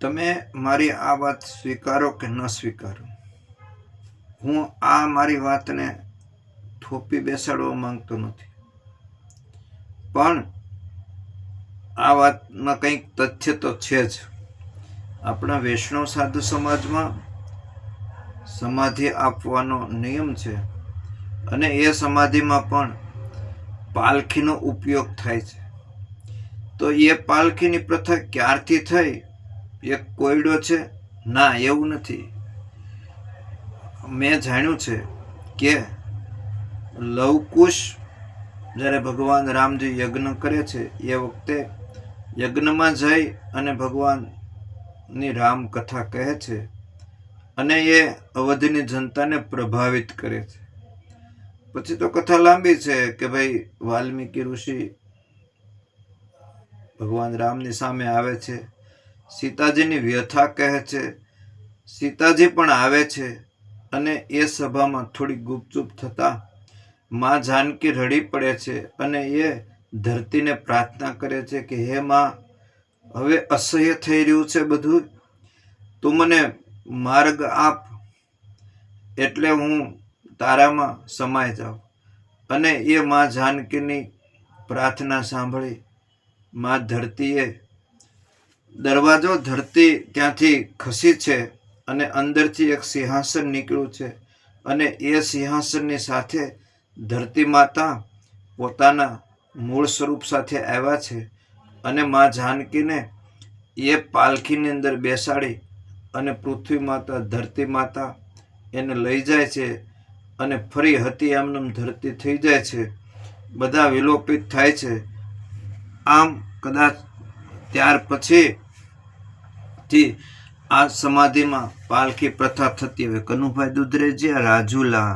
તમે મારી આ વાત સ્વીકારો કે ન સ્વીકારો? હું આ મારી વાતને થોપી બેસાડવા માંગતો નથી. પણ આ વાતમાં કંઈક તથ્ય તો છે જ. આપણા વૈષ્ણવ સાધુ સમાજમાં સમાધિ આપવાનો નિયમ છે અને એ સમાધિમાં પણ પાલખીનો ઉપયોગ થાય છે. તો એ પાલખીની પ્રથા ક્યારથી થઈ? એક કોયડો છે? ના, એવું નથી. મેં જાણ્યું છે કે લવકુશ જ્યારે ભગવાન રામજી યજ્ઞ કરે છે, એ વખતે યજ્ઞમાં જઈ અને ભગવાનની રામ કથા કહે છે અને એ અવધની જનતાને પ્રભાવિત કરે છે. પછી તો કથા લાંબી છે કે ભાઈ વાલ્મીકી ઋષિ ભગવાન રામની સામે આવે છે. સીતાજીની વ્યથા કહે છે. સીતાજી પણ આવે છે અને એ સભામાં થોડી ગુપચુપ થતાં માં જાનકી રડી પડે છે અને એ ધરતીને પ્રાર્થના કરે છે કે, હે માં, હવે અસહ્ય થઈ રહ્યું છે બધું. તું મને માર્ગ આપ, એટલે હું તારામાં સમાઈ જાઉં. અને એ માં જાનકીની પ્રાર્થના સાંભળી માં ધરતીએ દરવાજો ધરતી ત્યાંથી ખસી છે અને અંદરથી એક સિંહાસન નીકળ્યું છે અને એ સિંહાસનની સાથે ધરતી માતા પોતાના મૂળ સ્વરૂપ સાથે આવ્યા છે અને માં જાનકીને એ પાલખીની અંદર બેસાડી અને પૃથ્વી માતા, ધરતી માતા એને લઈ જાય છે અને ફરી હતી એમને ધરતી થઈ જાય છે. બધા વિલોપિત થાય છે. આમ કદાચ ત્યાર પછી થી આ સમાધિમાં પાલખી પ્રથા થતી હવે કનુભાઈ દુધરેજી રાજુલા.